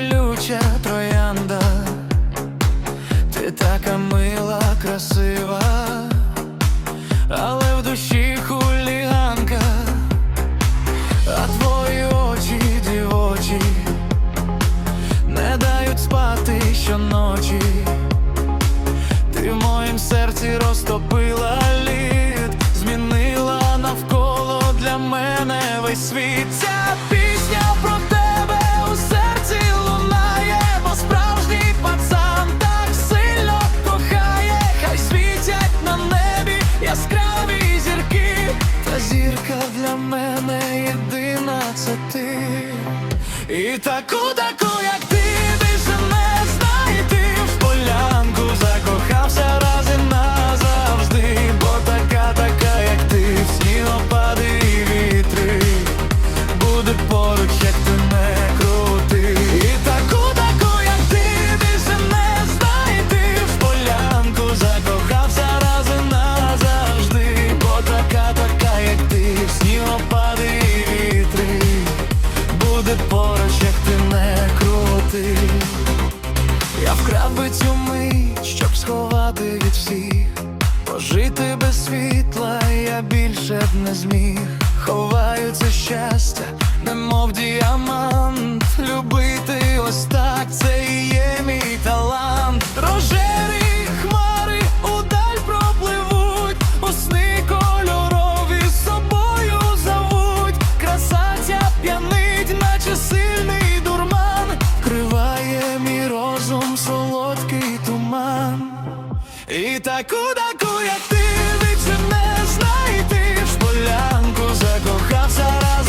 колюча троянда, ти така мила, красива, але в душі хуліганка, а твої очі, дівочі, не дають спати щоночі, ти в моїм серці розтопив. це ти. І таку, таку, як би цю мить, щоб сховати від всіх, Пожити без світла я більше б не зміг. Ховаю це щастя, немов діамант, любити ось так це і. таку, таку, як ти, від не знайти, в полянку закохався.